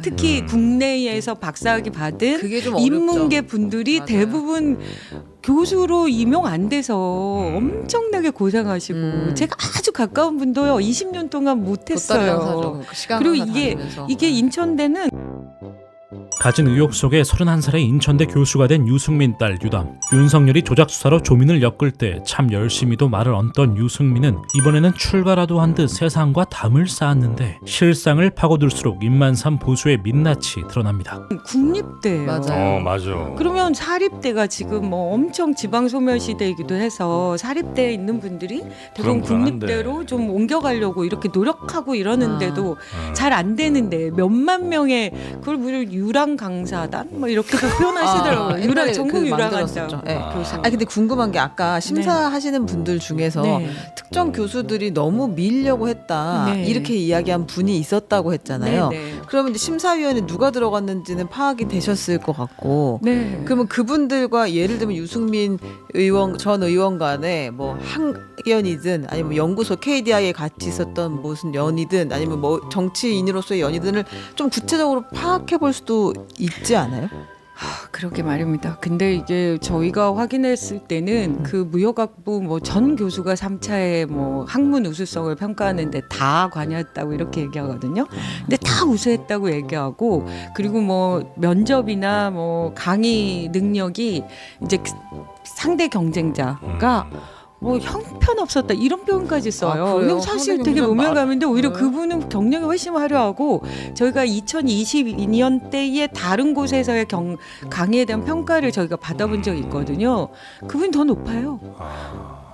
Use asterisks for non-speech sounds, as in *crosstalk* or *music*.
특히 국내에서 박사학위 받은 그게 좀 인문계. 분들이 맞아요. 대부분 교수로 임용 안 돼서 음. 엄청나게 고생하시고 음. 제가 아주 가까운 분도요 20년 동안 못했어요. 시간 그리고 이게 다니면서. 이게 인천대는 가진 의혹 속에 31살의 인천대 교수가 된 유승민 딸 유담. 윤석열이 조작 수사로 조민을 엮을 때 참 열심히도 말을 얹던 유승민은 이번에는 출가라도 한 듯 세상과 담을 쌓았는데 실상을 파고들수록 입만삼 보수의 민낯이 드러납니다. 국립대예요. 맞아요. 어, 맞아. 그러면 사립대가 지금 뭐 엄청 지방 소멸 시대이기도 해서 사립대에 있는 분들이 대부분. 국립대로 좀 옮겨가려고 이렇게 노력하고 이러는데도 아. 잘안 되는데 몇만 명의 그걸 무슨 유랑 강사단 뭐 이렇게도 *laughs* 표현하시더라고요. 아, 유랑 전국 그 유랑 한다. 만들었었죠. 예. 아. 교수. 아 근데 궁금한 게 아까 심사하시는 분들 중에서 네. 특정 교수들이 너무 밀려고 했다 네. 이렇게 이야기한 분이 있었다고 했잖아요. 네, 네. 그러면 이제 심사위원회 누가 들어갔는지는 파악이 되셨을 것 같고 네. 그러면 그분들과 예를 들면 유승민 의원 전 의원 간에 뭐 학연이든 아니면 뭐 연구소 KDI에 같이 있었던 무슨 연이든 아니면 뭐 정치인으로서의 연이든을 좀 구체적으로 파악해 볼 수도 있지 않아요? 아, 그러게 말입니다. 근데 이게 저희가 확인했을 때는 그 무역학부 뭐 전 교수가 3차에 뭐 학문 우수성을 평가하는데 다 관여했다고 이렇게 얘기하거든요. 근데 다 우수했다고 얘기하고 그리고 뭐 면접이나 뭐 강의 능력이 이제 그 상대 경쟁자가 뭐 형편없었다 이런 표현까지 써요. 아, 그래요? 근데 사실 되게 경쟁 모멸감인데 오히려 네. 그분은 경력이 훨씬 화려하고 저희가 2022년 때의 다른 곳에서의 경, 강의에 대한 평가를 저희가 받아본 적이 있거든요. 그분이 더 높아요. 아.